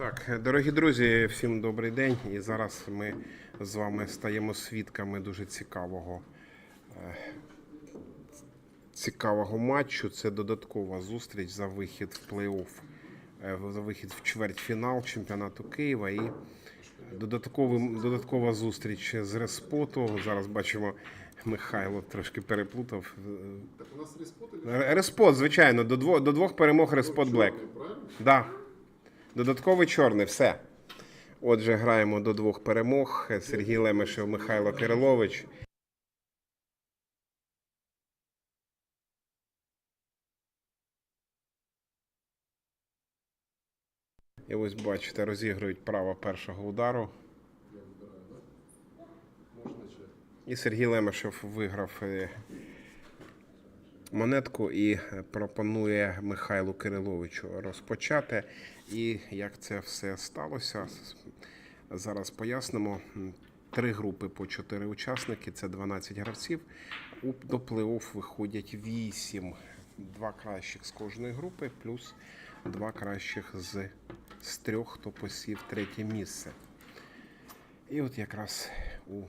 Так, дорогі друзі, всім добрий день. І зараз ми з вами стаємо свідками дуже цікавого, е, цікавого матчу. Це додаткова зустріч за вихід в плей-офф, е, за вихід в чвертьфінал чемпіонату Києва. І додатковим, додаткова зустріч з Респоту. Зараз бачимо, Михайло трошки переплутав. Так у нас респот Респот, звичайно, до двох, до двох перемог Респот Блек. правильно? Да. Додатковий чорний, все. Отже, граємо до двох перемог. Сергій Лемешев, Михайло Кирилович. І ось бачите, розігрують право першого удару. І Сергій Лемешев виграв е, монетку і е, пропонує Михайлу Кириловичу розпочати. І як це все сталося, зараз пояснимо. Три групи по чотири учасники, це 12 гравців. До плей-офф виходять 8. Два кращих з кожної групи, плюс два кращих з, з трьох, хто посів третє місце. І от якраз у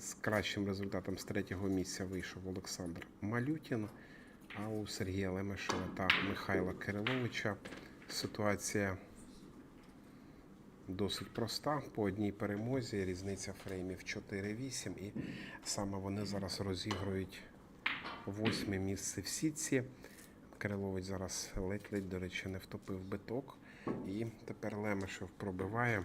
з, кращим результатом з третього місця вийшов Олександр Малютін, а у Сергія Лемешева та Михайла Кириловича ситуація досить проста. По одній перемозі різниця фреймів 4-8, і саме вони зараз розігрують восьме місце в сітці. Кирилович зараз ледь-ледь, до речі, не втопив биток. І тепер Лемешев пробиває.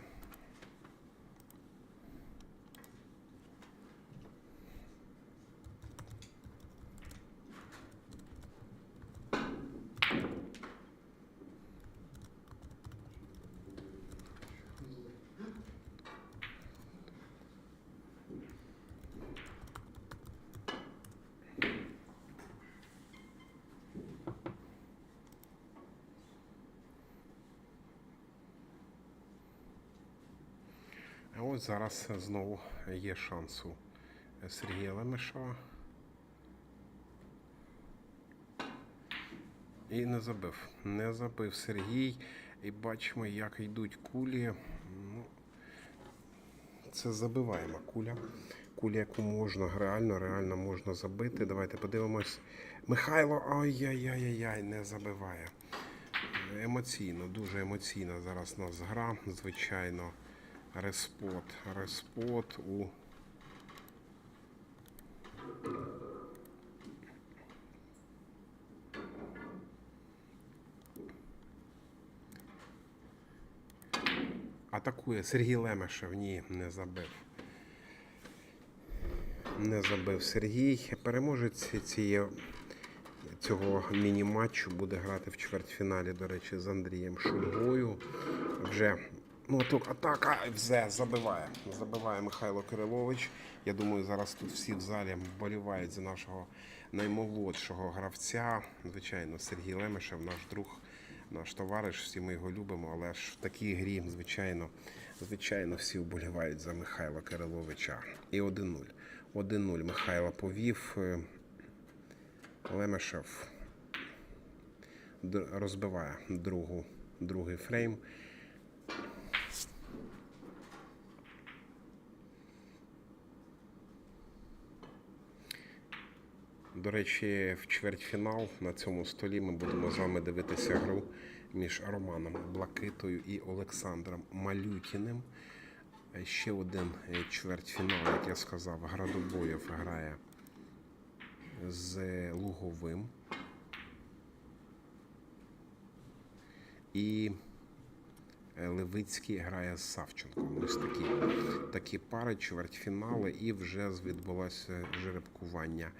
Зараз знову є шанс у Сергія Лемешова. І не забив. Не забив Сергій. І бачимо, як йдуть кулі. Ну, це забиваєма куля. Куля, яку можна реально, реально можна забити. Давайте подивимось. Михайло, ай-яй-яй-яй, не забиває. Емоційно, дуже емоційна зараз у нас гра, звичайно. Респот. Респот у. Атакує Сергій Лемешев. Ні, не забив. Не забив Сергій. Переможець цієї, цього міні-матчу буде грати в чвертьфіналі, до речі, з Андрієм Шульгою. Вже ну, тут атака все забиває. Забиває Михайло Кирилович. Я думаю, зараз тут всі в залі вболівають за нашого наймолодшого гравця. Звичайно, Сергій Лемешев, наш друг, наш товариш, всі ми його любимо, але ж в такій грі, звичайно, звичайно, всі вболівають за Михайла Кириловича. І 1-0. 1-0 Михайло повів. Лемешев розбиває другу, другий фрейм. До речі, в чвертьфінал на цьому столі ми будемо з вами дивитися гру між Романом Блакитою і Олександром Малютіним. Ще один чвертьфінал, як я сказав, Градобоєв грає з Луговим. І Левицький грає з Савченком. Ось такі, такі пари, чвертьфінали, і вже відбулося жеребкування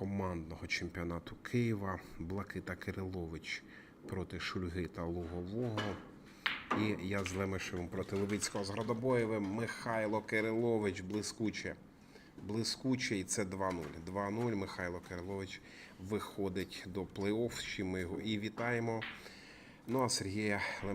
командного чемпіонату Києва. Блакита Кирилович проти Шульги та Лугового. І я з Лемешевим проти Левицького з Градобоєвим. Михайло Кирилович блискуче. Блискуче, і це 2-0. 2-0. Михайло Кирилович виходить до плей-офф. Ми його і вітаємо. Ну а Сергія Лемешева